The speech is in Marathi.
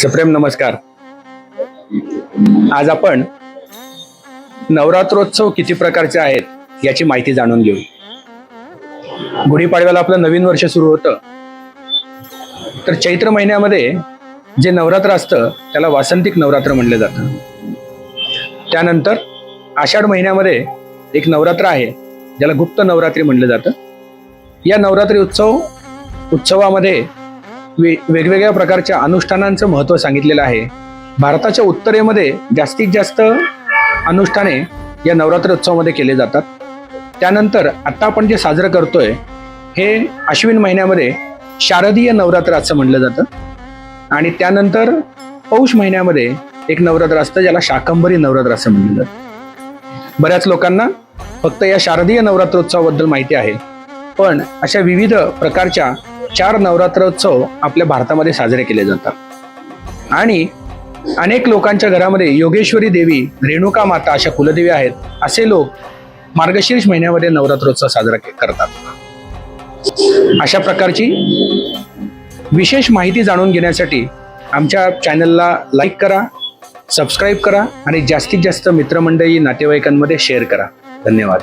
सप्रेम नमस्कार. आज आपण नवरात्रोत्सव किती प्रकारचे आहेत याची माहिती जाणून घेऊ. गुढीपाडव्याला आपलं नवीन वर्ष सुरू होतं. तर चैत्र महिन्यामध्ये जे नवरात्र असतं त्याला वासंतिक नवरात्र म्हणलं जातं. त्यानंतर आषाढ महिन्यामध्ये एक नवरात्र आहे ज्याला गुप्त नवरात्री म्हणलं जातं. या नवरात्री उत्सव उत्सवामध्ये वे वेगवेगळ्या प्रकारच्या अनुष्ठानांचं महत्त्व सांगितलेलं आहे. भारताच्या उत्तरेमध्ये जास्तीत जास्त अनुष्ठाने या नवरात्र उत्सवामध्ये केले जातात. त्यानंतर आत्ता आपण जे साजरं करतोय हे अश्विन महिन्यामध्ये शारदीय नवरात्र असं म्हणलं जातं. आणि त्यानंतर पौष महिन्यामध्ये एक नवरात्र असतं ज्याला शाकंभरी नवरात्र असं म्हटलं जातं. बऱ्याच लोकांना फक्त या शारदीय नवरात्रोत्सवाबद्दल माहिती आहे. पण अशा विविध प्रकारच्या चार नवरात्रोत्सव आपल्या भारतामध्ये साजरे केले जातात. आणि अनेक लोकांच्या घरामध्ये योगेश्वरी देवी रेणुका माता अशा कुलदेवी आहेत असे लोक मार्गशीर्ष महिन्यामध्ये नवरात्रोत्सव साजरा करतात. अशा प्रकारची विशेष माहिती जाणून घेण्यासाठी आमच्या चॅनलला लाईक करा सबस्क्राईब करा आणि जास्तीत जास्त मित्रमंडळी नातेवाईकांमध्ये शेअर करा. धन्यवाद.